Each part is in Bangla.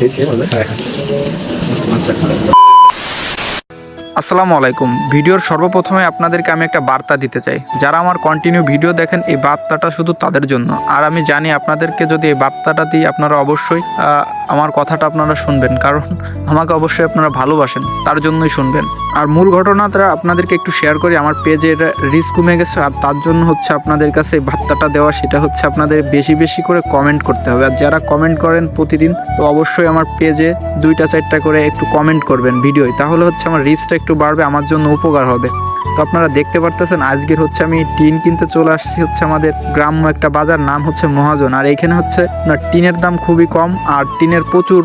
Thì chỉ. আসসালামু আলাইকুম। ভিডিওর সর্বপ্রথমে আপনাদেরকে আমি একটা বার্তা দিতে চাই। যারা আমার কন্টিনিউ ভিডিও দেখেন, এই বার্তাটা শুধু তাদের জন্য। আর আমি জানি আপনাদেরকে যদি এই বার্তাটা দিই, আপনারা অবশ্যই আমার কথাটা আপনারা শুনবেন। কারণ আমাকে অবশ্যই আপনারা ভালোবাসেন, তার জন্যই শুনবেন। আর মূল ঘটনাটা আপনাদেরকে একটু শেয়ার করি। আমার পেজের রিচ কমে গেছে, আর তার জন্য হচ্ছে আপনাদের কাছে এই বার্তাটা দেওয়া, সেটা হচ্ছে আপনাদের বেশি বেশি করে কমেন্ট করতে হবে। আর যারা কমেন্ট করেন প্রতিদিন, তো অবশ্যই আমার পেজে দুইটা চারটা করে একটু কমেন্ট করবেন ভিডিওয়। তাহলে হচ্ছে আমার রিচটা একটু বাড়বে, আমার জন্য উপকার হবে। তো আপনারা দেখতে পারতেছেন, আজকের হচ্ছে আমি টিন কিনতে চলে আসছি হচ্ছে আমাদের গ্রাম্য একটা বাজার, নাম হচ্ছে মহাজন। আর এখানে হচ্ছে টিনের দাম খুবই কম, আর টিনের প্রচুর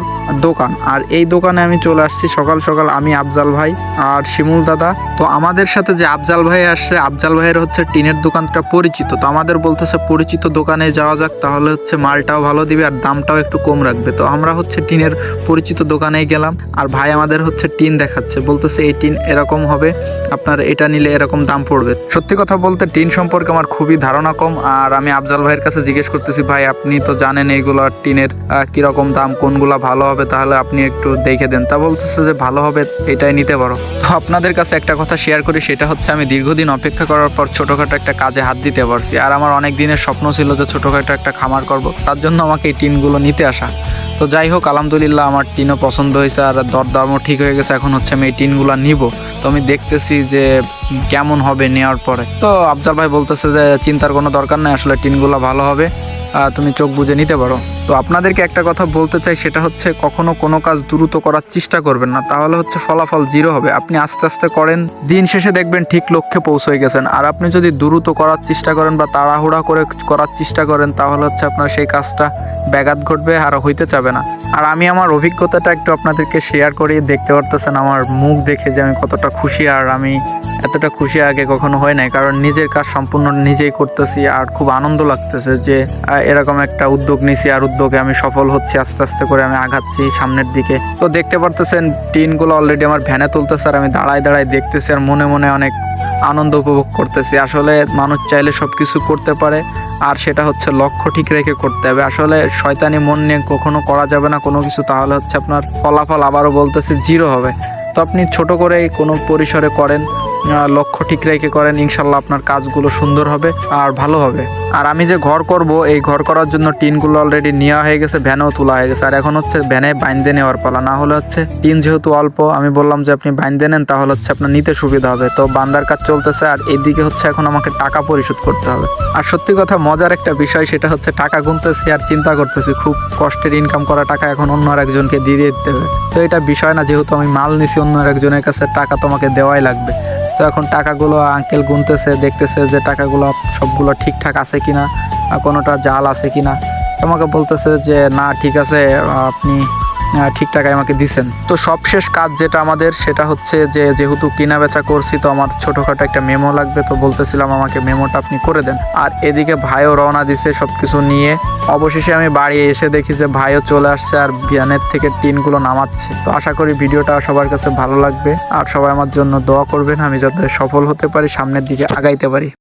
দোকান। আর এই দোকানে আমি চলে আসছি সকাল সকাল আমি আফজাল ভাই আর শিমুল দাদা। তো আমাদের সাথে যে আফজাল ভাই আসছে, আফজাল ভাইয়ের হচ্ছে টিনের দোকানটা পরিচিত। তো আমাদের বলতেছে পরিচিত দোকানে যাওয়া যাক, তাহলে হচ্ছে মালটাও ভালো দিবে আর দামটাও একটু কম রাখবে। তো আমরা হচ্ছে টিনের পরিচিত দোকানেই গেলাম আর ভাই আমাদের হচ্ছে টিন দেখাচ্ছে। বলতেছে এই টিন এরকম হবে, আপনার এটা নিলে এরকম দাম পড়বে। সত্যি কথা বলতে টিন সম্পর্কে আমার খুবই ধারণা কম আর আমি আফজাল ভাইয়ের কাছে জিজ্ঞেস করতেছি, ভাই, আপনি তো জানেন এইগুলো টিনের কীরকম দাম, কোনগুলা ভালো হবে, তাহলে আপনি একটু দেখে দেন। তা বলতেছে যে, ভালো হবে, এটাই নিতে পারো। তো আপনাদের কাছে একটা কথা শেয়ার করি, সেটা হচ্ছে আমি দীর্ঘদিন অপেক্ষা করার পর ছোটখাটো একটা কাজে হাত দিতে পারছি। আর আমার অনেক দিনের স্বপ্ন ছিল যে, ছোটখাটো একটা খামার করব। তার জন্য আমাকে এই টিনগুলো নিতে আসা। তো যাই হোক, আলহামদুলিল্লাহ আমার টিনও পছন্দ হয়েছে, আর দরদামও ঠিক হয়ে গেছে। এখন হচ্ছে আমি এই টিনগুলো নিব। তো আমি দেখতেছি যে, কেমন হবে নেওয়ার পরে। তো আফজাল ভাই বলতেছে যে, চিন্তার কোনো দরকার নেই, আসলে টিনগুলো ভালো হবে। তুমি চোখ বুজে নিতে পারো। তো আপনাদেরকে একটা কথা বলতে চাই, সেটা হচ্ছে কখনো কোনো কাজ দ্রুত করার চেষ্টা করবেন না। তাহলে হচ্ছে ফলাফল জিরো হবে। আপনি আস্তে আস্তে করেন, দিন শেষে দেখবেন ঠিক লক্ষ্যে পৌঁছে গেছেন। আর আপনি যদি দ্রুত করার চেষ্টা করেন বা তাড়াহুড়া করে করার চেষ্টা করেন, তাহলে হচ্ছে আপনার সেই কাজটা ব্যাঘাত ঘটবে আর হইতে চাবে না। আর আমি আমার অভিজ্ঞতাটা একটু আপনাদেরকে শেয়ার করি, দেখতে পারতেছেন আমার মুখ দেখে যে আমি কতটা খুশি আর আমি এতটা খুশি আগে কখনো হয় নাই। কারণ নিজের কাজ সম্পূর্ণ নিজেই করতেছি আর খুব আনন্দ লাগতেছে যে এরকম একটা উদ্যোগ নিছি আর উদ্যোগে আমি সফল হচ্ছি, আস্তে আস্তে করে আমি আগাচ্ছি সামনের দিকে। তো দেখতে পারতেছেন টিনগুলো অলরেডি আমার ভ্যানে তুলতেছে আর আমি দাঁড়ায় দাঁড়ায় দেখতেছি আর মনে মনে অনেক আনন্দ উপভোগ করতেছি। আসলে মানুষ চাইলে সব কিছু করতে পারে আর সেটা হচ্ছে লক্ষ্য ঠিক রেখে করতে হবে। আসলে শয়তানি মন নিয়ে কখনো করা যাবে না, কোনো কিছু, তাহলে হচ্ছে আপনার ফলাফল আবারও বলতেছে জিরো হবে। তো আপনি ছোট করে কোনো পরিসরে করেন লক্ষ্য ঠিক রেখে করেন, ইনশাল্লাহ আপনার কাজগুলো সুন্দর হবে আর ভালো হবে। আর আমি যে ঘর করব, এই ঘর করার জন্য টিনগুলো অলরেডি নেওয়া হয়ে গেছে, ভ্যানেও তোলা হয়ে গেছে। আর এখন হচ্ছে ভ্যানে বাইন্দে নেওয়ার পালা। না হলে হচ্ছে টিন যেহেতু অল্প, আমি বললাম যে আপনি বাইন্দে নেন, তাহলে হচ্ছে আপনার নিতে সুবিধা হবে। তো বান্দার কাজ চলতেছে, আর এদিকে হচ্ছে এখন আমাকে টাকা পরিশোধ করতে হবে। আর সত্যি কথা, মজার একটা বিষয়, সেটা হচ্ছে টাকা গুনতেছি আর চিন্তা করতেছি, খুব কষ্টের ইনকাম করা টাকা এখন অন্য আর একজনকে দিয়ে দিতে হবে। তো এটা বিষয় না, যেহেতু আমি মাল নিছি অন্য একজনের কাছে, টাকা তোমাকে দেওয়াই লাগবে। তো এখন টাকাগুলো আঙ্কেল গুনতেছে, দেখতেছে যে টাকাগুলো সবগুলো ঠিকঠাক আছে কিনা কোনোটা জাল আছে কিনা। আমাকে বলতেছে যে, না, ঠিক আছে, আপনি ঠিক টাকায় আমাকে দিছেন। তো সবশেষ কাজ যেটা আমাদের, সেটা হচ্ছে যে, যেহেতু কিনা বেচা করছি, তো আমার ছোটোখাটো একটা মেমো লাগবে, তো বলতেছিলাম আমাকে মেমোটা আপনি করে দেন। আর এদিকে ভাইও রওনা দিছে সব কিছু নিয়ে। অবশেষে আমি বাড়ি এসে দেখি যে, ভাইও চলে আসছে আর বিয়ানের থেকে টিনগুলো নামাচ্ছে। তো আশা করি ভিডিওটা সবার কাছে ভালো লাগবে। আর সবাই আমার জন্য দোয়া করবেন, আমি যাতে সফল হতে পারি, সামনের দিকে আগাইতে পারি।